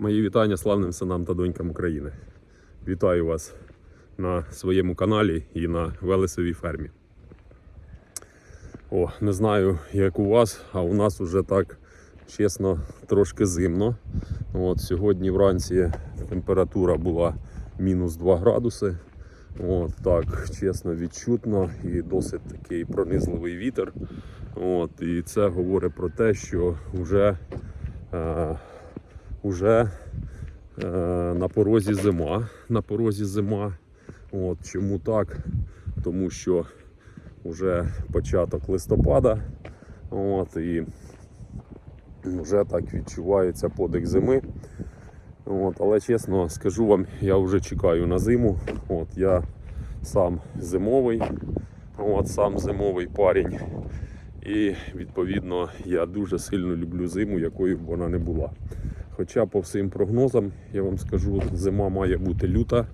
Мої вітання славним синам та донькам України. Вітаю вас на своєму каналі і на Велесовій фермі. О, не знаю, як у вас, а у нас уже так чесно трошки зимно. От, сьогодні вранці температура була мінус 2 градуси. От, так, чесно, відчутно і досить такий пронизливий вітер. От, і це говорить про те, що вже, е, вже е, на порозі зима. На порозі зима. От, чому так? Тому що вже початок листопада. От, і вже так відчувається подих зими. От, але чесно скажу вам, я вже чекаю на зиму. От, я сам зимовий, от, сам зимовий парень. І відповідно я дуже сильно люблю зиму, якою б вона не була. Хоча по всім прогнозам я вам скажу, зима має бути люта.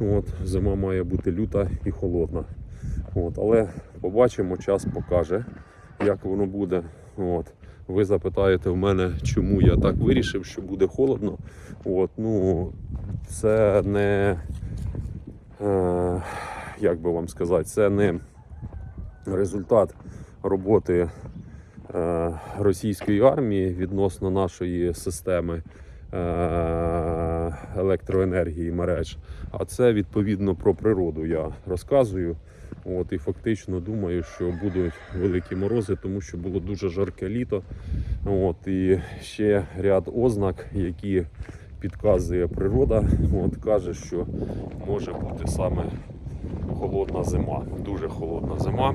От, зима має бути люта і холодна. От, але побачимо, час покаже, як воно буде. От. Ви запитаєте в мене, чому я так вирішив, що буде холодно. От, ну, це не, е, як би вам сказати, це не результат роботи російської армії відносно нашої системи е, електроенергії мереж. А це відповідно про природу я розказую. От, і фактично думаю, що будуть великі морози, тому що було дуже жарке літо. От, і ще ряд ознак, які підказує природа, от, каже, що може бути саме холодна зима, дуже холодна зима.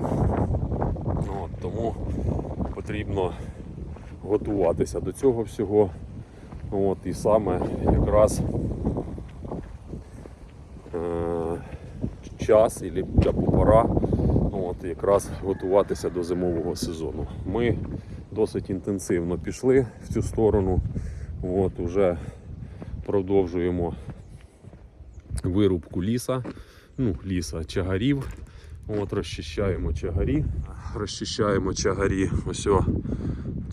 От, тому потрібно готуватися до цього всього. От, і саме якраз е- час і пора от, якраз готуватися до зимового сезону. Ми досить інтенсивно пішли в цю сторону. От, уже продовжуємо вирубку ліса, ну, ліса чагарів. От, розчищаємо чагарі. Розчищаємо чагарі. Ось о,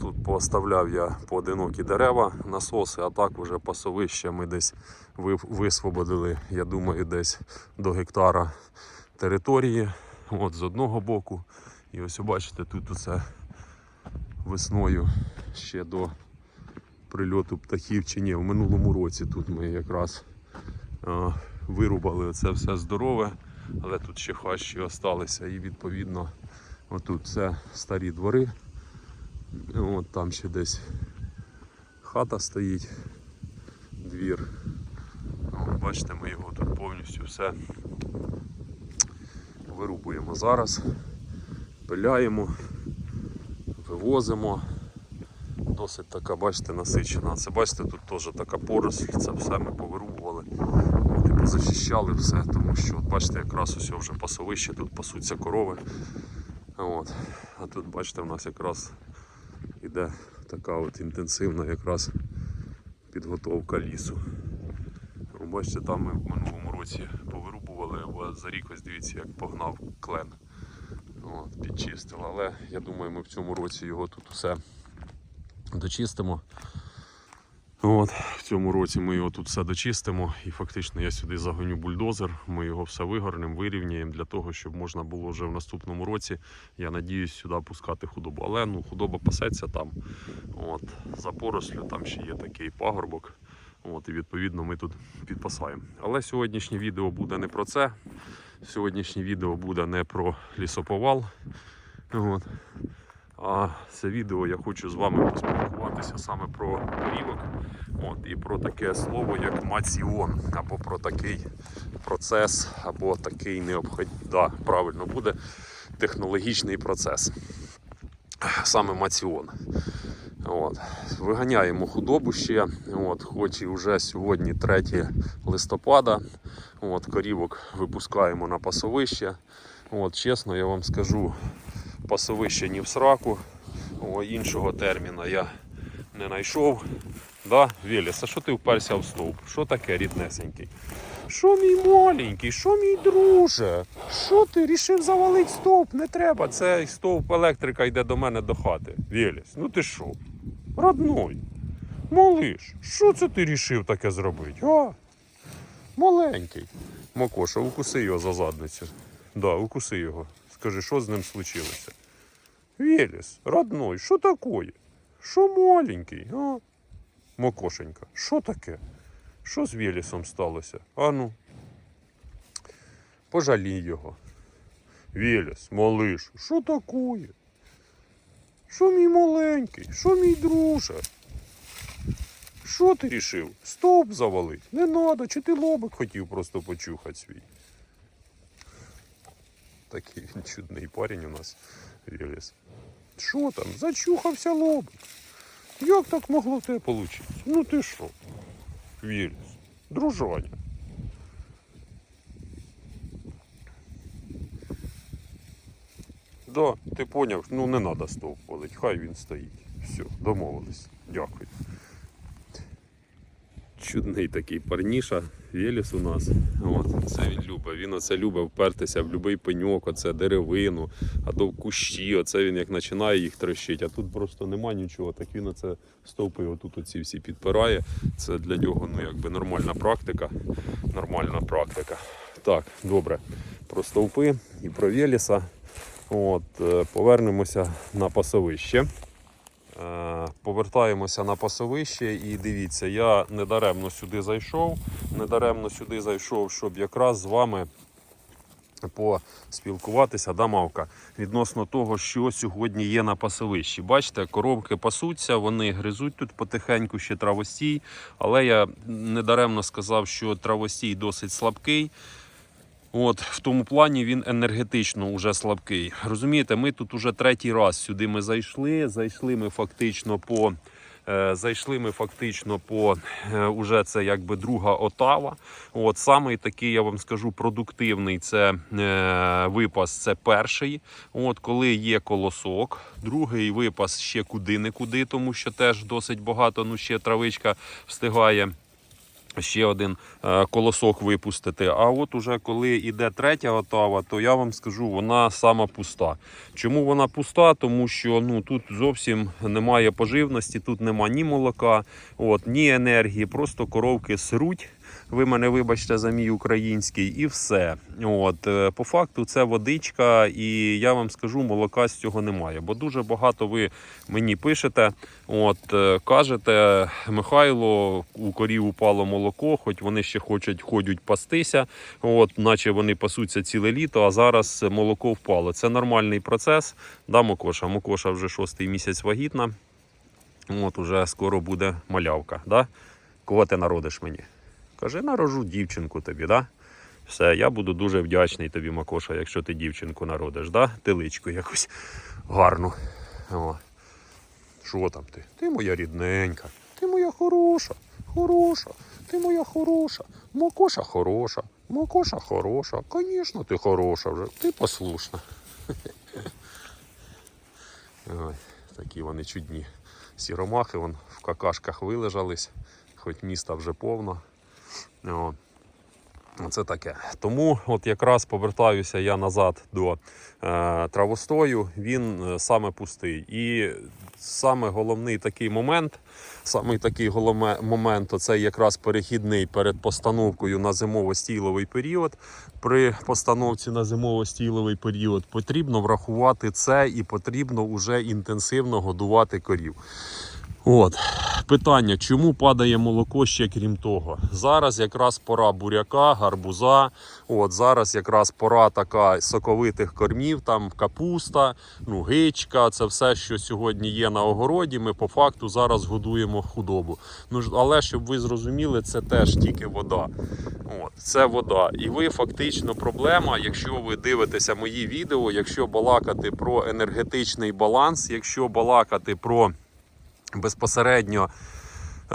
тут поставляв я поодинокі дерева, насоси, а так вже пасовище ми десь висвободили, я думаю, десь до гектара території. От з одного боку. І ось бачите, тут оце весною ще до прильоту птахів чи ні, в минулому році тут ми якраз вирубали це все здорове, але тут ще хащі залишилися і відповідно отут це старі двори. От там ще десь хата стоїть, двір. От, бачите, ми його тут повністю все вирубуємо зараз, пиляємо, вивозимо. Досить така, бачите, насичена. Це бачите, тут теж така поросль, це все ми повирубували. Позачищали все, тому що от бачите, якраз ось вже пасовище, тут пасуться корови. От. А тут бачите, в нас якраз іде така от інтенсивна якраз підготовка лісу. Ви Бачите, там ми в минулому році повирубували, бо за рік ось дивіться, як погнав клен. От, підчистили. Але я думаю, ми в цьому році його тут все дочистимо. От, цьому році ми його тут все дочистимо і фактично я сюди загоню бульдозер, ми його все вигорнемо, вирівняємо для того, щоб можна було вже в наступному році, я надіюсь, сюди пускати худобу. Але ну, худоба пасеться там. От, за порослю там ще є такий пагорбок. От, і відповідно ми тут підпасаємо. Але сьогоднішнє відео буде не про це. Сьогоднішнє відео буде не про лісоповал. От. А це відео я хочу з вами поспілкуватися саме про корівок от, і про таке слово, як маціон, або про такий процес, або такий необхід... да, правильно буде технологічний процес. Саме маціон. От. Виганяємо худобу ще, от, хоч і вже сьогодні 3 листопада. От, корівок випускаємо на пасовище. От, чесно, я вам скажу, пасовище ні в сраку. О, іншого терміна я не знайшов. Да, Веліс, а що ти вперся в стовп? Що таке ріднесенький? Що мій маленький, що мій друже? Що ти рішив завалити стовп? Не треба. Цей стовп електрика йде до мене до хати. Веліс, ну ти що? Родной. Малиш, що це ти рішив таке зробити? А? Маленький. Макоша, укуси його за задницю. Да, укуси його. Скажи, що з ним случилося? Велес, родной, що такое? Що маленький, а? Макошенька, що таке? Що з Велесом сталося? А ну. Пожалій його. Велес, малиш, що такое? Що мій маленький? Що мій друже? Що ти рішив? Стоп завалить? Не надо, чи ти лобик хотів просто почухати свій? Такий він чудний парень у нас, Велес. Що там? Зачухався лобик. Як так могло тебе вийти? Ну ти що? Велес, дружаня. Да, ти поняв, ну не треба стовп палить, хай він стоїть. Все, домовились. Дякую. Чудний такий парніша, Веліс у нас. От, це він любить. Він оце любить впертися в будь-який пеньок, оце деревину, а то в кущі. Оце він як починає їх трощити, а тут просто нема нічого. Так він оце стовпи отут оці всі підпирає. Це для нього ну, якби нормальна практика. Нормальна практика. Так, добре. Про стовпи і про Веліса. От, е, повернемося на пасовище. Е, Повертаємося на пасовище і дивіться, я недаремно сюди зайшов. Недаремно сюди зайшов, щоб якраз з вами поспілкуватися, да, Мавка, відносно того, що сьогодні є на пасовищі. Бачите, коровки пасуться, вони гризуть тут потихеньку ще травостій, але я недаремно сказав, що травостій досить слабкий. От в тому плані він енергетично вже слабкий. Розумієте, ми тут уже третій раз сюди ми зайшли. Зайшли ми фактично по. е, Зайшли ми фактично по е, уже це якби друга отава. От самий такий, я вам скажу, продуктивний це е, випас. Це перший. От коли є колосок, другий випас ще куди не куди, тому що теж досить багато. Ну ще травичка встигає ще один е, колосок випустити. А от уже коли йде третя отава, то я вам скажу, вона сама пуста. Чому вона пуста? Тому що ну тут зовсім немає поживності, тут нема ні молока, от, ні енергії, просто коровки сруть. Ви мене вибачте за мій український, і все. От е, по факту це водичка, і я вам скажу, молока з цього немає. Бо дуже багато ви мені пишете. От е, кажете, Михайло, у корів упало молоко, хоч вони ще хочуть ходять пастися, от, наче вони пасуться ціле літо, а зараз молоко впало. Це нормальний процес. Да, Мокоша? Мокоша вже шостий місяць вагітна. От уже скоро буде малявка. Да? Кого ти народиш мені? Каже, нарожу дівчинку тобі, да? Все, я буду дуже вдячний тобі, Макоша, якщо ти дівчинку народиш, да? Теличку якусь гарну. О. Що там ти? Ти моя рідненька, ти моя хороша, хороша, ти моя хороша, Макоша хороша, Макоша хороша. Звісно, ти хороша вже, ти послушна. Ой, такі вони чудні. Сіромахи вон в какашках вилежались, хоч міста вже повно. Це таке. Тому от якраз повертаюся я назад до е, травостою, він е, саме пустий. І саме головний такий момент, саме такий головне момент це якраз перехідний перед постановкою на зимово-стіловий період. При постановці на зимово-стіловий період потрібно врахувати це і потрібно вже інтенсивно годувати корів. От питання, чому падає молоко ще крім того? Зараз якраз пора буряка, гарбуза. От зараз якраз пора така соковитих кормів, там капуста, ну гичка. Це все, що сьогодні є на огороді. Ми по факту зараз годуємо худобу. Ну але щоб ви зрозуміли, це теж тільки вода. От, це вода. І ви фактично проблема, якщо ви дивитеся мої відео, якщо балакати про енергетичний баланс, якщо балакати про безпосередньо е,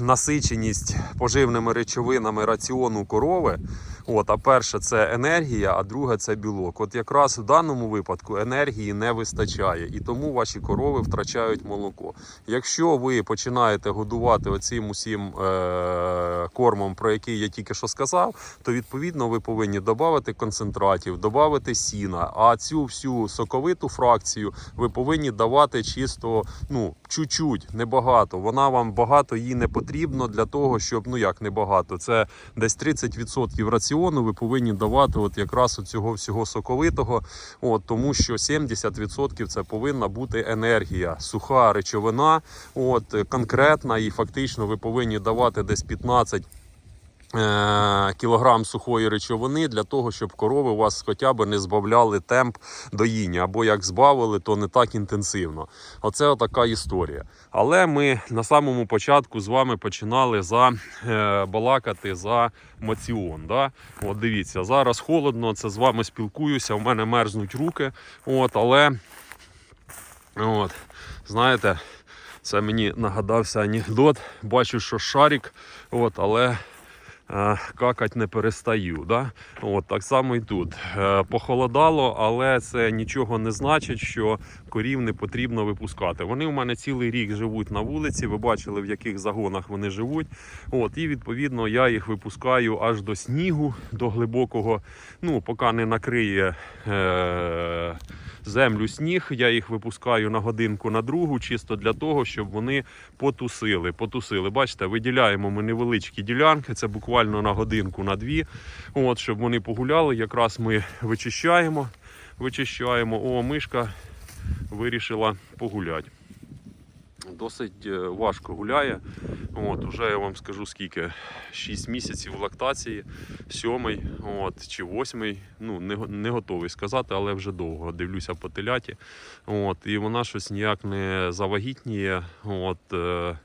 насиченість поживними речовинами раціону корови, От, а перше це енергія, а друге це білок. От якраз в даному випадку енергії не вистачає, і тому ваші корови втрачають молоко. Якщо ви починаєте годувати оцим усім е- кормом, про який я тільки що сказав, то відповідно ви повинні додати концентратів, додати сіна. А цю всю соковиту фракцію ви повинні давати чисто ну чуть-чуть, небагато. Вона вам багато їй не потрібно для того, щоб ну як небагато. Це десь 30% раціону ви повинні давати от якраз от цього всього соковитого. От тому що 70% це повинна бути енергія, суха речовина, от конкретна, і фактично ви повинні давати десь 15 е, кілограм сухої речовини для того, щоб корови у вас хоча б не збавляли темп доїння, або як збавили, то не так інтенсивно. Оце така історія. Але ми на самому початку з вами починали за е, балакати за моціон. Да? От дивіться, зараз холодно, це з вами спілкуюся. У мене мерзнуть руки. От, але от, знаєте, це мені нагадався анекдот. Бачу, що шарик, от, але е, какать не перестаю. Да? От, так само і тут. Е, похолодало, але це нічого не значить, що корів не потрібно випускати. Вони у мене цілий рік живуть на вулиці. Ви бачили, в яких загонах вони живуть. От, і відповідно я їх випускаю аж до снігу, до глибокого. Ну, поки не накриє. Е- землю сніг. Я їх випускаю на годинку на другу, чисто для того, щоб вони потусили. Потусили. Бачите, виділяємо ми невеличкі ділянки, це буквально на годинку, на дві. От, щоб вони погуляли. Якраз ми вичищаємо. Вичищаємо. О, мишка вирішила погуляти. Досить е, важко гуляє. От, уже я вам скажу скільки 6 місяців лактації, 7 от, чи 8, Ну, не, не готовий сказати, але вже довго дивлюся по теляті. От, і вона щось ніяк не завагітніє. От, е,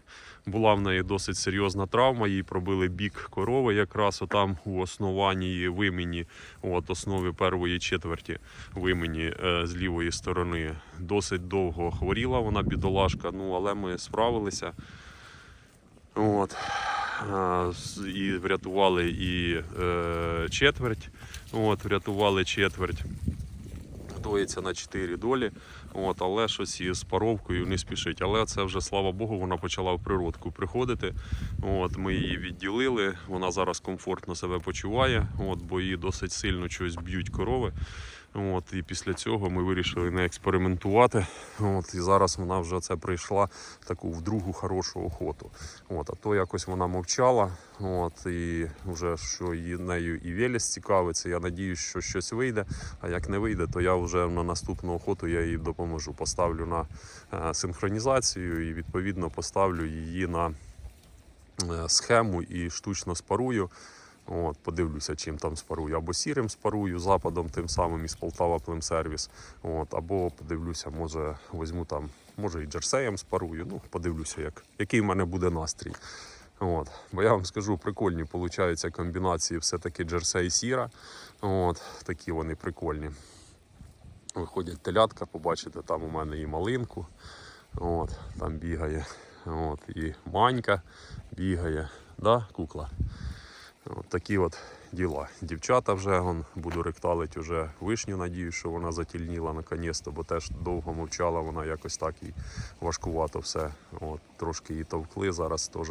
була в неї досить серйозна травма, їй пробили бік корови якраз отам у основанні вимені, от основі першої четверті вимені е, з лівої сторони. Досить довго хворіла вона, бідолашка, ну але ми справилися. От. І врятували і е, четверть. От, врятували четверть. Готується на 4 долі. От, але щось із паровкою не спішить. Але це вже, слава Богу, вона почала в природку приходити. От, ми її відділили. Вона зараз комфортно себе почуває, от, бо її досить сильно щось б'ють корови. От, і після цього ми вирішили не експериментувати. От, і зараз вона вже це прийшла таку в другу хорошу охоту. От, а то якось вона мовчала. От, і вже що її нею і Велес цікавиться. Я надіюсь, що щось вийде. А як не вийде, то я вже на наступну охоту я їй допоможу. Поставлю на е, синхронізацію і відповідно поставлю її на е, схему і штучно спарую. От, подивлюся, чим там спарую. Або сірим спарую, западом тим самим із Полтава Племсервіс. От, або подивлюся, може візьму там, може і джерсеєм спарую. Ну, подивлюся, як, який в мене буде настрій. От. Бо я вам скажу, прикольні получаються комбінації все-таки джерсей сіра. От, такі вони прикольні. Виходять телятка, побачите, там у мене і малинку. От, там бігає. От, і манька бігає. Да, кукла? От такі от діла. Дівчата вже он, буду ректалити вже вишню, надію, що вона затільніла наконець-то, бо теж довго мовчала, вона якось так і важкувато все. От, трошки її товкли. Зараз теж,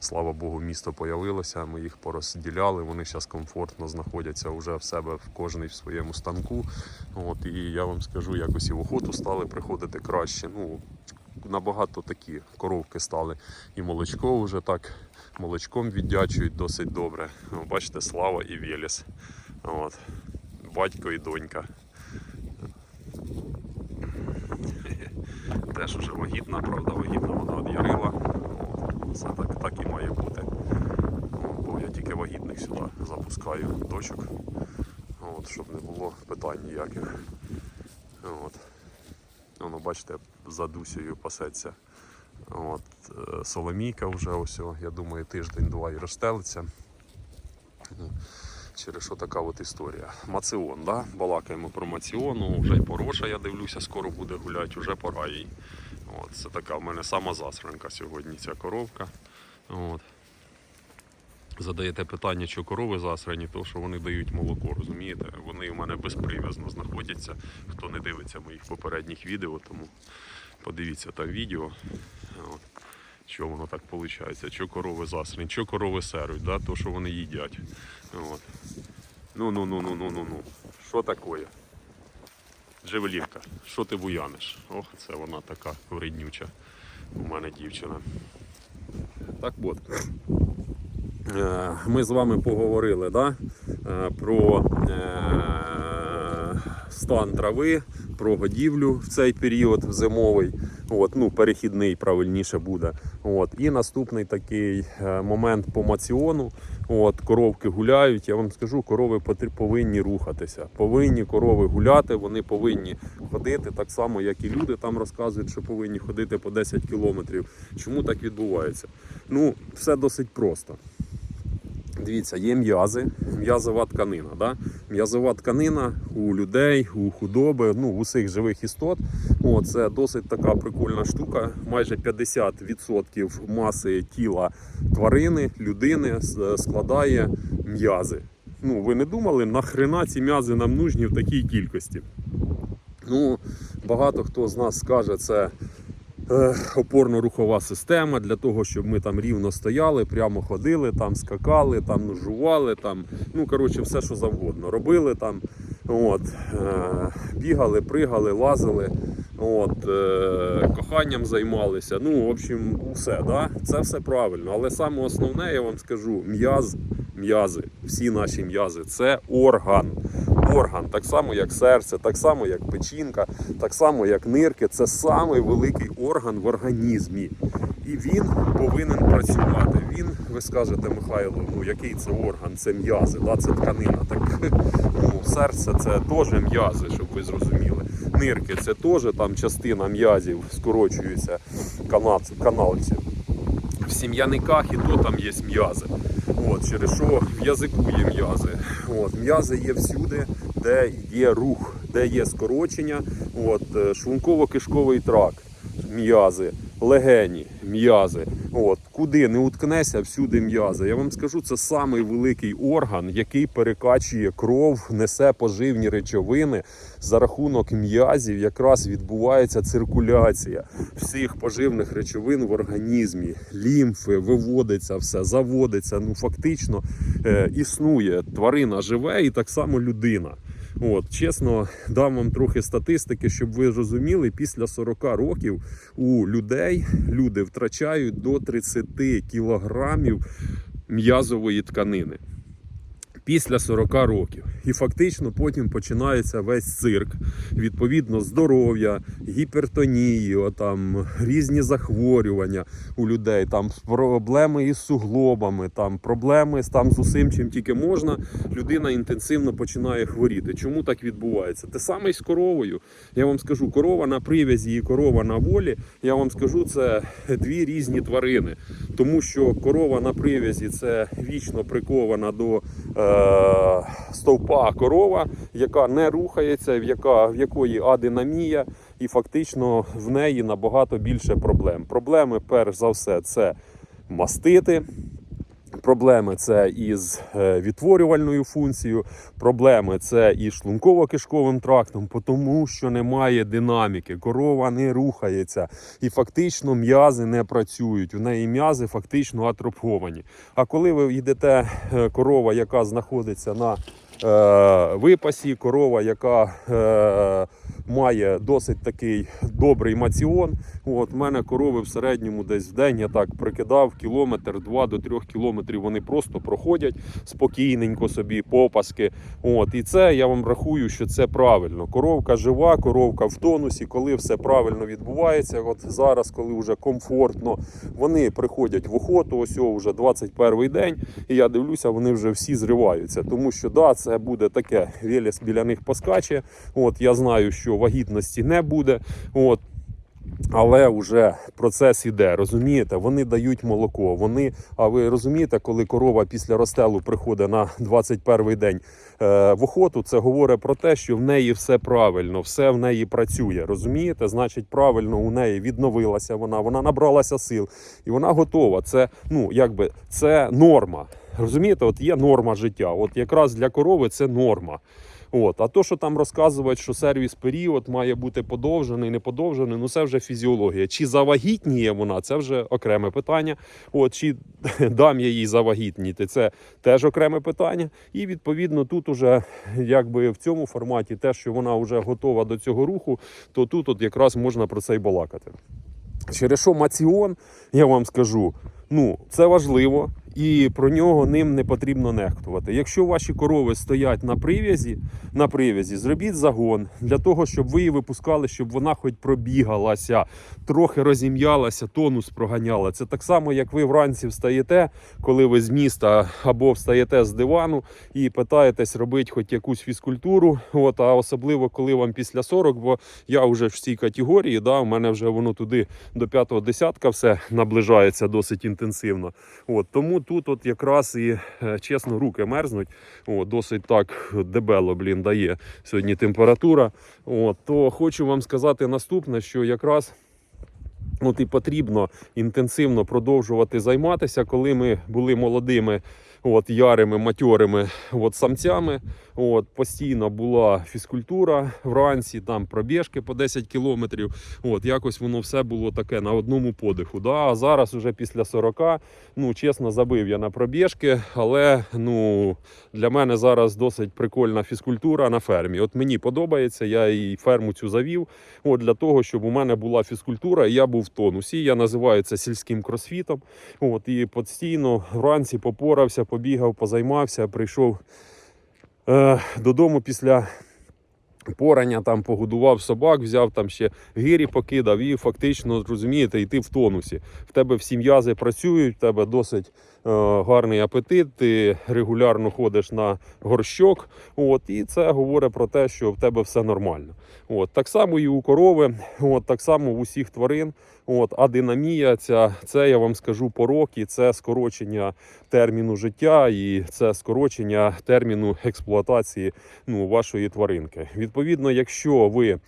слава Богу, місто появилося. Ми їх порозділяли. Вони зараз комфортно знаходяться вже в себе в кожний в своєму станку. От, і я вам скажу, якось і в охоту стали приходити краще. Ну, набагато такі коровки стали. І молочко вже так молочком віддячують досить добре. Бачите, слава і Велес. От. Батько і донька. Теж уже вагітна, правда, вагітна вона від Ярила. Це так, так і має бути. Бо я тільки вагітних сюди запускаю дочок. От, щоб не було питань ніяких. От. Воно, бачите, за Дусею пасеться. От, е, Соломійка вже ось, я думаю, тиждень-два і розстелиться. Ну, Через що така от історія. Маціон, да? балакаємо про маціон, ну, вже й пороша, я дивлюся, скоро буде гуляти, вже пора їй. От, це така в мене сама засранка сьогодні ця коровка. От. Задаєте питання, що корови засрані, то що вони дають молоко, розумієте? Вони у мене безприв'язно знаходяться. Хто не дивиться моїх попередніх відео, тому подивіться так відео. От. Що воно так виходить? Що корови засрані, що корови серуть, да? то що вони їдять. От. Ну ну ну ну ну ну ну. Що таке? Джевелінка, що ти буяниш? Ох, це вона така вреднюча. У мене дівчина. Так от. Е, Ми з вами поговорили да? е, про е, стан трави, про годівлю в цей період зимовий. От, ну, перехідний правильніше буде. От. І наступний такий момент по маціону. От, коровки гуляють. Я вам скажу, корови повинні рухатися. Повинні корови гуляти, вони повинні ходити так само, як і люди там розказують, що повинні ходити по 10 кілометрів. Чому так відбувається? Ну, все досить просто. Дивіться, є м'язи, м'язова тканина. Да? М'язова тканина у людей, у худоби, ну, у усіх живих істот. О, це досить така прикольна штука. Майже 50% маси тіла тварини, людини складає м'язи. Ну, ви не думали, нахрена ці м'язи нам нужні в такій кількості? Ну, багато хто з нас скаже, це е, опорно-рухова система для того, щоб ми там рівно стояли, прямо ходили, там скакали, там жували, там, ну коротше, все, що завгодно. Робили там, от, е, бігали, пригали, лазили, от, е, коханням займалися. Ну, в общем, усе, да? це все правильно. Але саме основне, я вам скажу, м'яз, м'язи, всі наші м'язи це орган орган, так само як серце, так само як печінка, так само як нирки. Це самий великий орган в організмі. І він повинен працювати. Він, ви скажете, Михайло, ну який це орган? Це м'язи, да? це тканина. Так ну, серце це теж м'язи, щоб ви зрозуміли. Нирки це теж там частина м'язів, скорочується канат, каналців. В сім'яниках і то там є м'язи. От, через що в язику є м'язи. От, м'язи є всюди, де є рух, де є скорочення. От, е, шлунково-кишковий тракт, м'язи, легені, м'язи. От, куди не уткнеся, всюди м'язи. Я вам скажу, це самий великий орган, який перекачує кров, несе поживні речовини. За рахунок м'язів якраз відбувається циркуляція всіх поживних речовин в організмі. Лімфи виводиться все, заводиться. Ну фактично е, існує тварина живе і так само людина. От, чесно, дам вам трохи статистики, щоб ви розуміли, після 40 років у людей люди втрачають до 30 кілограмів м'язової тканини. Після 40 років. І фактично потім починається весь цирк. Відповідно, здоров'я, гіпертонії, там, різні захворювання у людей, там проблеми із суглобами, там, проблеми там, з усім, чим тільки можна. Людина інтенсивно починає хворіти. Чому так відбувається? Те саме і з коровою. Я вам скажу, корова на прив'язі і корова на волі. Я вам скажу, це дві різні тварини. Тому що корова на прив'язі це вічно прикована до е, стовпа корова, яка не рухається, в, яка, в якої адинамія, і фактично в неї набагато більше проблем. Проблеми, перш за все, це мастити. Проблеми це із е, відтворювальною функцією, проблеми це із шлунково-кишковим трактом, тому що немає динаміки, корова не рухається, і фактично м'язи не працюють. У неї м'язи фактично атрофовані. А коли ви йдете е, корова, яка знаходиться на випасі, корова, яка е, має досить такий добрий маціон. От, в мене корови в середньому десь в день я так прикидав кілометр, два до трьох кілометрів. Вони просто проходять спокійненько собі, попаски. От, і це я вам рахую, що це правильно. Коровка жива, коровка в тонусі, коли все правильно відбувається. От зараз, коли вже комфортно, вони приходять в охоту. Ось вже 21 день, і я дивлюся, вони вже всі зриваються. Тому що да, це буде таке Велес біля них поскаче. От я знаю, що вагітності не буде. От. Але вже процес іде, розумієте? Вони дають молоко. Вони, а ви розумієте, коли корова після розстелу приходить на 21 день е, в охоту, це говорить про те, що в неї все правильно, все в неї працює. Розумієте? Значить, правильно у неї відновилася вона, вона набралася сил і вона готова. Це ну якби це норма. Розумієте, от є норма життя. От якраз для корови це норма. От, а то, що там розказують, що сервіс період має бути подовжений, не подовжений, ну це вже фізіологія. Чи завагітніє вона, це вже окреме питання. От, чи дам я їй завагітніти, це теж окреме питання. І відповідно тут уже якби в цьому форматі те, що вона вже готова до цього руху, то тут от якраз можна про це й балакати. Через що маціон, я вам скажу, ну це важливо, і про нього ним не потрібно нехтувати. Якщо ваші корови стоять на прив'язі, на прив'язі, зробіть загон для того, щоб ви її випускали, щоб вона хоч пробігалася, трохи розім'ялася, тонус проганяла. Це так само, як ви вранці встаєте, коли ви з міста або встаєте з дивану і питаєтесь робити хоч якусь фізкультуру. От, а особливо коли вам після 40, бо я вже в цій категорії, да, у мене вже воно туди до п'ятого десятка все наближається досить інтенсивно. От, тому тут от якраз і е, чесно руки мерзнуть. О, досить так дебело, блін, дає сьогодні температура. О, то хочу вам сказати наступне, що якраз. От і потрібно інтенсивно продовжувати займатися, коли ми були молодими, от ярими, матьорими от самцями. От постійно була фізкультура вранці, там пробіжки по 10 кілометрів. От якось воно все було таке на одному подиху. Да? А зараз, уже після 40, ну чесно, забив я на пробіжки, але ну для мене зараз досить прикольна фізкультура на фермі. От мені подобається, я і ферму цю завів. От для того, щоб у мене була фізкультура, і я був в тонусі. Я називаю це сільським кросфітом. От і постійно вранці попорався, побігав, позаймався, прийшов е, додому після. Порання там погодував собак, взяв там ще гирі покидав і фактично розумієте, йти в тонусі. В тебе всі м'язи працюють, в тебе досить гарний апетит, ти регулярно ходиш на горщок. От, і це говорить про те, що в тебе все нормально. От, так само і у корови, от, так само в усіх тварин. От, а динамія, ця, це я вам скажу порок, і це скорочення терміну життя, і це скорочення терміну експлуатації ну, вашої тваринки. Відповідно, якщо ви е,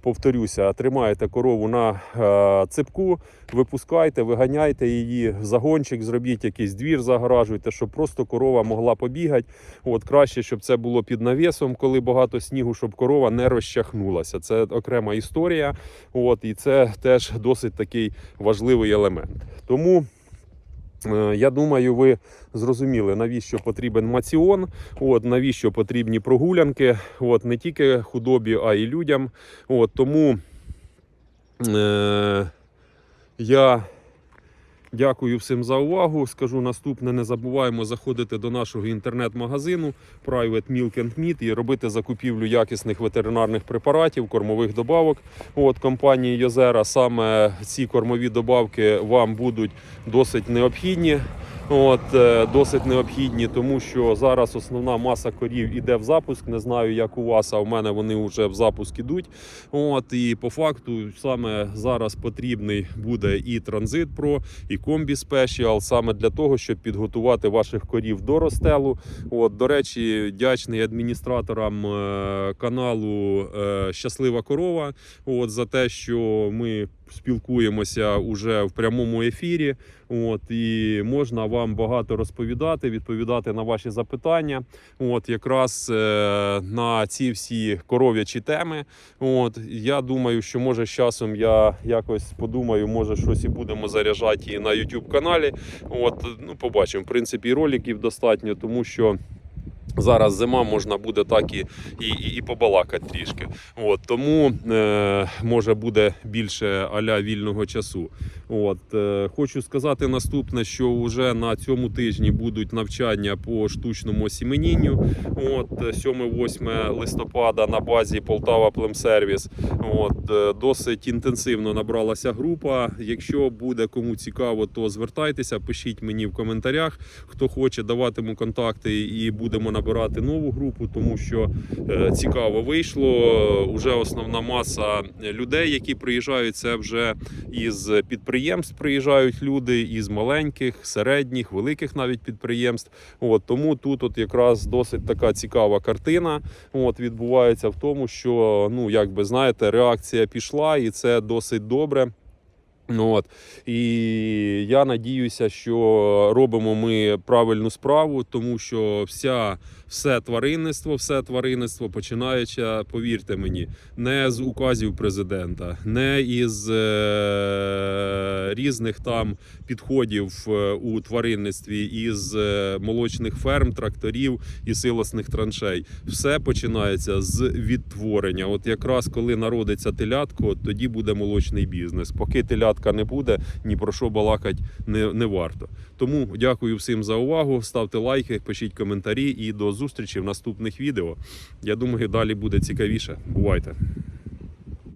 повторюся, тримаєте корову на е, цепку, випускайте, виганяйте її в загончик, зробіть якийсь двір, загоражуйте, щоб просто корова могла побігати. От краще, щоб це було під навісом, коли багато снігу, щоб корова не розчахнулася. Це окрема історія. От, і це теж досить такий важливий елемент. Тому. Е, Я думаю, ви зрозуміли, навіщо потрібен маціон, от, навіщо потрібні прогулянки, от, не тільки худобі, а й людям. От, тому е, я дякую всім за увагу. Скажу наступне: не забуваємо заходити до нашого інтернет-магазину Private Milk and Meat і робити закупівлю якісних ветеринарних препаратів, кормових добавок. От компанії Йозера саме ці кормові добавки вам будуть досить необхідні. От, е, досить необхідні, тому що зараз основна маса корів іде в запуск. Не знаю, як у вас, а в мене вони вже в запуск ідуть. От, і по факту саме зараз потрібний буде і Транзит Pro, і Комбі спешіал саме для того, щоб підготувати ваших корів до розстелу. От, до речі, вдячний адміністраторам е, каналу е, Щаслива корова. От, за те, що ми спілкуємося уже в прямому ефірі. От і можна вам багато розповідати, відповідати на ваші запитання. От якраз е, на ці всі коров'ячі теми. От я думаю, що може з часом я якось подумаю, може щось і будемо заряджати і на YouTube каналі. От ну побачимо. В принципі, і роликів достатньо, тому що. Зараз зима можна буде так і, і, і, побалакати трішки. От, тому е, може буде більше аля вільного часу. От, е, хочу сказати наступне, що вже на цьому тижні будуть навчання по штучному осіменінню. От, 7-8 листопада на базі Полтава Племсервіс. От, е, досить інтенсивно набралася група. Якщо буде кому цікаво, то звертайтеся, пишіть мені в коментарях. Хто хоче, даватиму контакти і будемо набирати нову групу, тому що е, цікаво вийшло. Уже основна маса людей, які приїжджають, це вже із підприємств приїжджають люди, із маленьких, середніх, великих навіть підприємств. От тому тут от якраз досить така цікава картина. От відбувається в тому, що ну як би знаєте, реакція пішла, і це досить добре. Ну, от. І я надіюся, що робимо ми правильну справу, тому що вся, все тваринництво, все тваринництво починаючи, повірте мені, не з указів президента, не із е, різних там підходів е, у тваринництві, із е, молочних ферм, тракторів і силосних траншей. Все починається з відтворення. От якраз коли народиться телятко, тоді буде молочний бізнес. Поки телятка не буде, ні про що балакати не, не варто. Тому дякую всім за увагу. Ставте лайки, пишіть коментарі і до зустрічі в наступних відео. Я думаю, далі буде цікавіше. Бувайте!